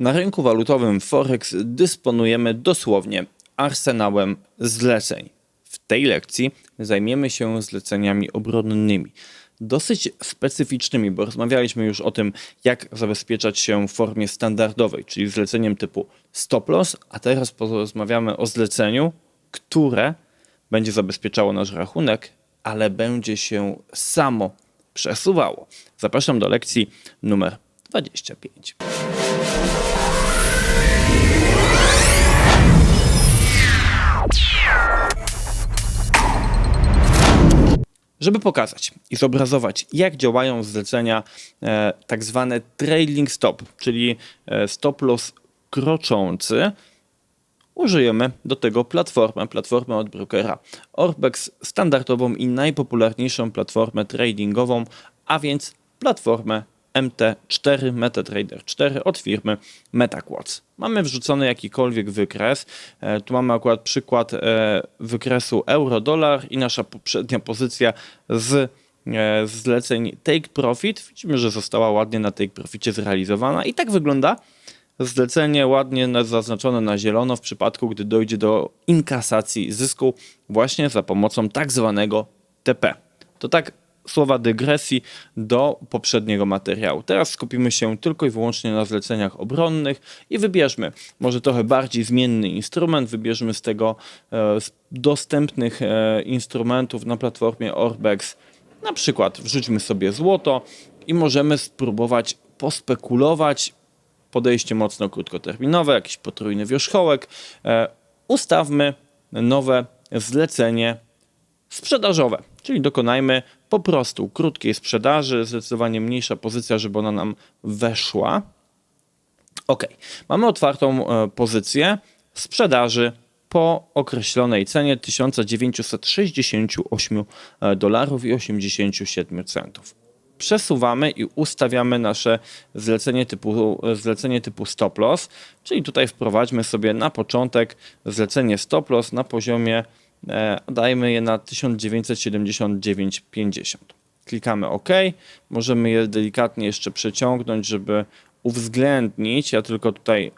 Na rynku walutowym Forex dysponujemy dosłownie arsenałem zleceń. W tej lekcji zajmiemy się zleceniami obronnymi. Dosyć specyficznymi, bo rozmawialiśmy już o tym, jak zabezpieczać się w formie standardowej, czyli zleceniem typu stop loss, a teraz porozmawiamy o zleceniu, które będzie zabezpieczało nasz rachunek, ale będzie się samo przesuwało. Zapraszam do lekcji numer 25. Żeby pokazać i zobrazować, jak działają zlecenia e, tak zwane trailing stop, czyli e, stop loss kroczący, użyjemy do tego platformę, platformę od brokera. Orbex, standardową i najpopularniejszą platformę tradingową, a więc platformę MT4, MetaTrader 4 od firmy MetaQuartz. Mamy wrzucony jakikolwiek wykres. E, Tu mamy akurat przykład e, wykresu euro-dolar i nasza poprzednia pozycja z e, zleceń Take Profit. Widzimy, że została ładnie na Take Proficie zrealizowana i tak wygląda zlecenie ładnie na- zaznaczone na zielono w przypadku, gdy dojdzie do inkasacji zysku właśnie za pomocą tak zwanego TP. To tak słowa dygresji do poprzedniego materiału. Teraz skupimy się tylko i wyłącznie na zleceniach obronnych i wybierzmy może trochę bardziej zmienny instrument, wybierzmy z tego e, z dostępnych e, instrumentów na platformie Orbex na przykład wrzućmy sobie złoto i możemy spróbować pospekulować, podejście mocno krótkoterminowe, jakiś potrójny wierzchołek. E, ustawmy nowe zlecenie sprzedażowe, czyli dokonajmy po prostu krótkiej sprzedaży, zdecydowanie mniejsza pozycja, żeby ona nam weszła. Ok, mamy otwartą e, pozycję sprzedaży po określonej cenie 1968 dolarów i 87 centów. Przesuwamy i ustawiamy nasze zlecenie typu, zlecenie typu stop loss, czyli tutaj wprowadźmy sobie na początek zlecenie stop loss na poziomie, e, dajmy je na 1979,50. Klikamy OK, możemy je delikatnie jeszcze przeciągnąć, żeby uwzględnić. Ja tylko tutaj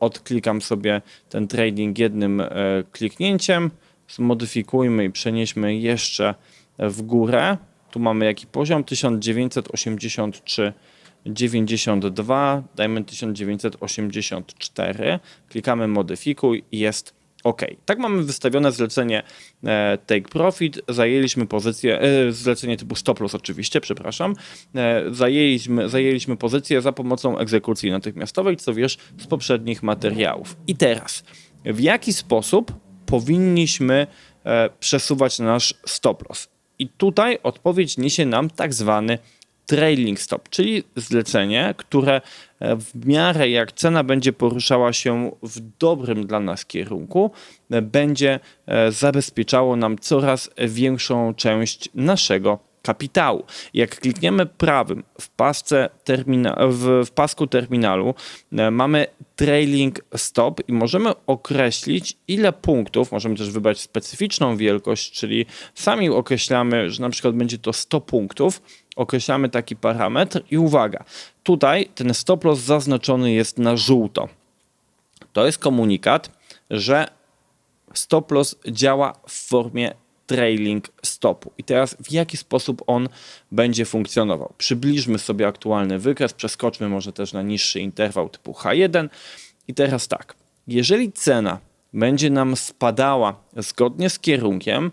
odklikam sobie ten trading jednym e, kliknięciem. Zmodyfikujmy i przenieśmy jeszcze w górę. Tu mamy jaki poziom? 1983,92. Dajmy 1984. Klikamy modyfikuj i jest OK. Tak mamy wystawione zlecenie e, Take Profit. Zajęliśmy pozycję, e, zlecenie typu stop loss oczywiście, przepraszam. E, zajęliśmy, zajęliśmy pozycję za pomocą egzekucji natychmiastowej, co wiesz z poprzednich materiałów. I teraz, w jaki sposób powinniśmy e, przesuwać nasz stop loss? I tutaj odpowiedź niesie nam tak zwany trailing stop, czyli zlecenie, które e, w miarę jak cena będzie poruszała się w dobrym dla nas kierunku, e, będzie e, zabezpieczało nam coraz większą część naszego kapitału. Jak klikniemy prawym w, pasce termina w, w pasku terminalu, e, mamy trailing stop i możemy określić ile punktów, możemy też wybrać specyficzną wielkość, czyli sami określamy, że na przykład będzie to 100 punktów, określamy taki parametr i uwaga, tutaj ten stop loss zaznaczony jest na żółto. To jest komunikat, że stop loss działa w formie trailing stopu. I teraz w jaki sposób on będzie funkcjonował? Przybliżmy sobie aktualny wykres, przeskoczmy może też na niższy interwał typu H1. I teraz tak, jeżeli cena będzie nam spadała zgodnie z kierunkiem,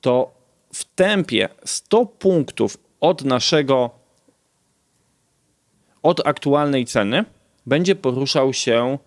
to w tempie 100 punktów od naszego od aktualnej ceny będzie poruszał się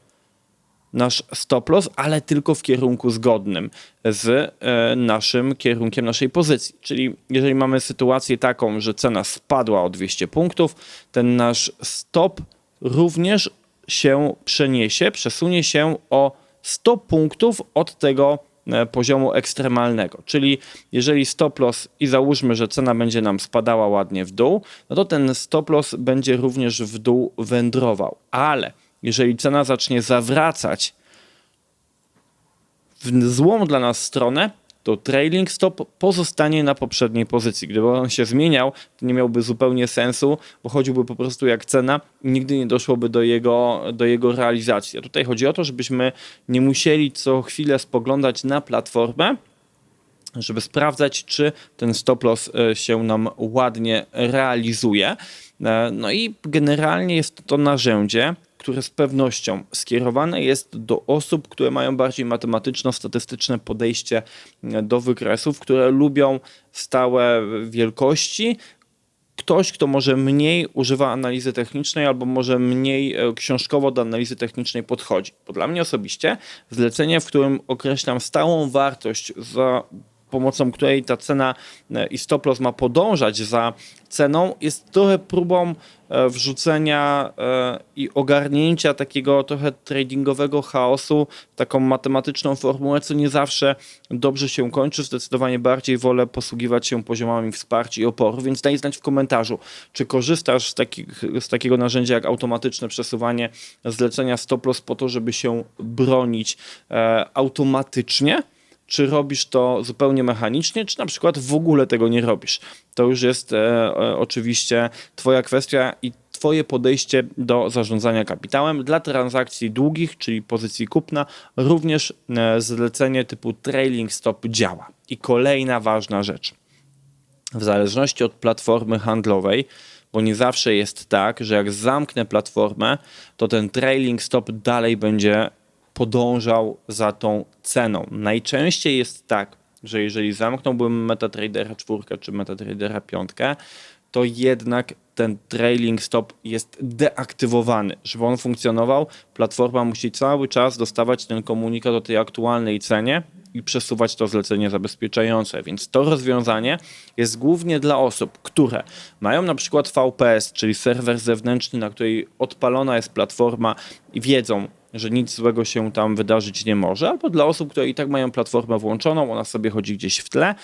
nasz stop loss, ale tylko w kierunku zgodnym z e, naszym kierunkiem naszej pozycji. Czyli jeżeli mamy sytuację taką, że cena spadła o 200 punktów, ten nasz stop również się przeniesie, przesunie się o 100 punktów od tego e, poziomu ekstremalnego. Czyli jeżeli stop loss i załóżmy, że cena będzie nam spadała ładnie w dół, no to ten stop loss będzie również w dół wędrował. Ale jeżeli cena zacznie zawracać w złą dla nas stronę, to trailing stop pozostanie na poprzedniej pozycji. Gdyby on się zmieniał, to nie miałby zupełnie sensu, bo chodziłby po prostu jak cena i nigdy nie doszłoby do jego, do jego realizacji. A tutaj chodzi o to, żebyśmy nie musieli co chwilę spoglądać na platformę, żeby sprawdzać, czy ten stop loss e, się nam ładnie realizuje. E, No i generalnie jest to narzędzie, które z pewnością skierowane jest do osób, które mają bardziej matematyczno-statystyczne podejście e, do wykresów, które lubią stałe wielkości, ktoś, kto może mniej używa analizy technicznej albo może mniej e, książkowo do analizy technicznej podchodzi. Bo dla mnie osobiście zlecenie, w którym określam stałą wartość, za pomocą której ta cena e, i stop loss ma podążać za ceną, jest trochę próbą e, wrzucenia e, i ogarnięcia takiego trochę tradingowego chaosu, taką matematyczną formułę, co nie zawsze dobrze się kończy. Zdecydowanie bardziej wolę posługiwać się poziomami wsparcia i oporu, więc daj znać w komentarzu, czy korzystasz z, takich, z takiego narzędzia jak automatyczne przesuwanie zlecenia stop loss po to, żeby się bronić automatycznie, czy robisz to zupełnie mechanicznie, czy na przykład w ogóle tego nie robisz. To już jest e, e, oczywiście Twoja kwestia i Twoje podejście do zarządzania kapitałem. Dla transakcji długich, czyli pozycji kupna, również e, zlecenie typu trailing stop działa. I kolejna ważna rzecz. W zależności od platformy handlowej, bo nie zawsze jest tak, że jak zamknę platformę, to ten trailing stop dalej będzie podążał za tą ceną. Najczęściej jest tak, że jeżeli zamknąłbym MetaTradera 4 czy MetaTradera 5, to jednak ten trailing stop jest deaktywowany. Żeby on funkcjonował, platforma musi cały czas dostawać ten komunikat o tej aktualnej cenie i przesuwać to zlecenie zabezpieczające. Więc to rozwiązanie jest głównie dla osób, które mają na przykład VPS, czyli serwer zewnętrzny, na której odpalona jest platforma i wiedzą, że nic złego się tam wydarzyć nie może, albo dla osób, które i tak mają platformę włączoną, ona sobie chodzi gdzieś w tle,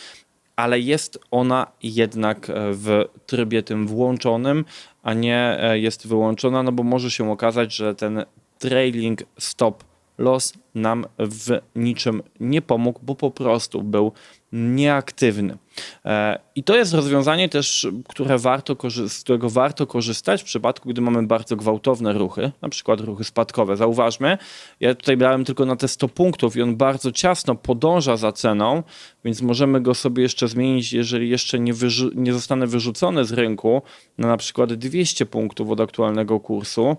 ale jest ona jednak e, w trybie tym włączonym, a nie e, jest wyłączona, no bo może się okazać, że ten trailing stop loss nam w niczym nie pomógł, bo po prostu był nieaktywny. E, I to jest rozwiązanie też, które warto, z którego warto korzystać w przypadku, gdy mamy bardzo gwałtowne ruchy, na przykład ruchy spadkowe. Zauważmy, ja tutaj brałem tylko na te 100 punktów i on bardzo ciasno podąża za ceną, więc możemy go sobie jeszcze zmienić, jeżeli jeszcze nie, nie zostanę wyrzucony z rynku na na przykład 200 punktów od aktualnego kursu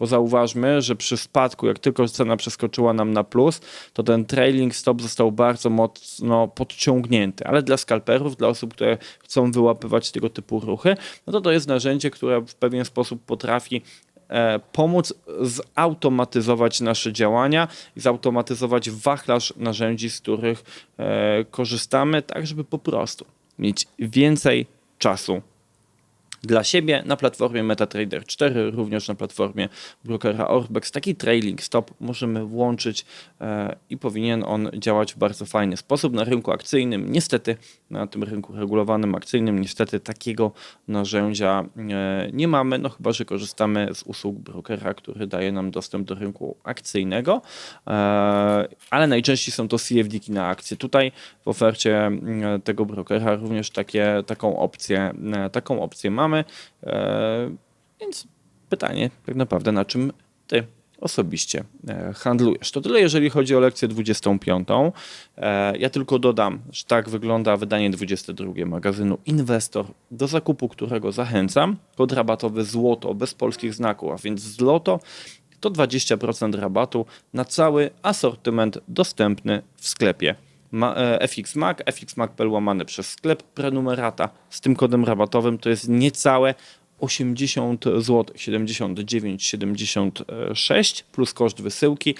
bo zauważmy, że przy spadku, jak tylko cena przeskoczyła nam na plus, to ten trailing stop został bardzo mocno podciągnięty. Ale dla skalperów, dla osób, które chcą wyłapywać tego typu ruchy, no to to jest narzędzie, które w pewien sposób potrafi e, pomóc zautomatyzować nasze działania i zautomatyzować wachlarz narzędzi, z których e, korzystamy, tak żeby po prostu mieć więcej czasu dla siebie na platformie MetaTrader 4, również na platformie brokera Orbex. Taki trailing stop możemy włączyć e, i powinien on działać w bardzo fajny sposób na rynku akcyjnym. Niestety na tym rynku regulowanym akcyjnym niestety takiego narzędzia e, nie mamy, no chyba, że korzystamy z usług brokera, który daje nam dostęp do rynku akcyjnego, e, ale najczęściej są to CFD-ki na akcje. Tutaj w ofercie tego brokera również takie, taką opcję, taką opcję mamy. E, Więc pytanie tak naprawdę, na czym ty osobiście e, handlujesz. To tyle, jeżeli chodzi o lekcję 25. E, Ja tylko dodam, że tak wygląda wydanie 22 magazynu Inwestor, do zakupu którego zachęcam. Kod rabatowy złoto bez polskich znaków, a więc złoto to 20% rabatu na cały asortyment dostępny w sklepie e, FX Mac, FX Mac.pl łamany przez sklep, prenumerata. Z tym kodem rabatowym to jest niecałe 80 zł, 79,76 plus koszt wysyłki,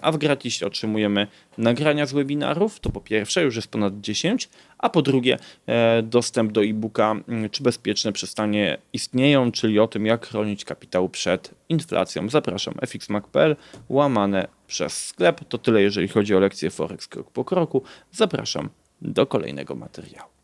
a w gratisie otrzymujemy nagrania z webinarów, to po pierwsze już jest ponad 10, a po drugie e, dostęp do e-booka czy bezpieczne przestanie istnieją, czyli o tym jak chronić kapitał przed inflacją. Zapraszam. Fxmac.pl łamane przez sklep. To tyle jeżeli chodzi o lekcję Forex krok po kroku. Zapraszam do kolejnego materiału.